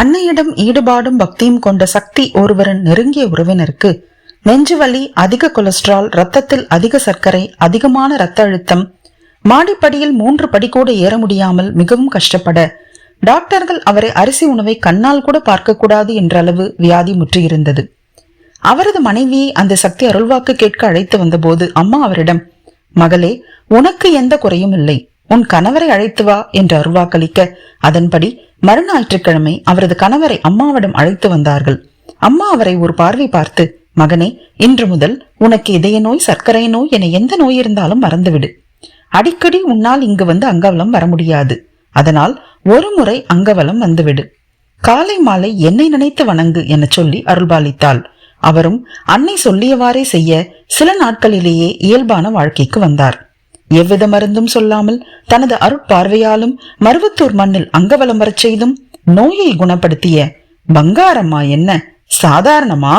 அன்னையிடம் ஈடுபாடும் பக்தியும் கொண்ட சக்தி ஒருவரின் நெருங்கிய உறவினருக்கு நெஞ்சுவலி அதிக கொலஸ்ட்ரால் ரத்தத்தில் அதிக சர்க்கரை அதிகமான ரத்த அழுத்தம் மாடிப்படியில் மூன்று படி கூட ஏற முடியாமல் மிகவும் கஷ்டப்பட டாக்டர்கள் அவரை அரிசி உணவை கண்ணால் கூட பார்க்க கூடாது வியாதி முற்றியிருந்தது. அவரது மனைவியை அந்த சக்தி அருள்வாக்கு கேட்க அழைத்து வந்தபோது அம்மா அவரிடம் மகளே உனக்கு எந்த குறையும் இல்லை. உன் கணவரை அழைத்து வா என்று அருள்வாக்களிக்க அதன்படி மறுஞாயிற்றுக்கிழமை அவரது கணவரை அம்மாவிடம் அழைத்து வந்தார்கள். அம்மா அவரை ஒரு பார்வை பார்த்து மகனே இன்று முதல் உனக்கு இதய நோய் சர்க்கரை நோய் என எந்த நோய் இருந்தாலும் மறந்துவிடு. அடிக்கடி உன்னால் இங்கு வந்து அங்கவலம் வர முடியாது. அதனால் ஒரு முறை அங்கவலம் வந்துவிடு. காலை மாலை என்னை நினைத்து வணங்கு என சொல்லி அருள்பாலித்தாள். அவரும் அன்னை சொல்லியவாறே செய்ய சில நாட்களிலேயே இயல்பான வாழ்க்கைக்கு வந்தார். எவ்வித மருந்தும் சொல்லாமல் தனது அருட்பார்வையாலும் மருவத்தூர் மண்ணில் அங்கவலம் வரச் செய்தும் நோயை குணப்படுத்திய பங்காரம்மா என்ன? சாதாரணமா?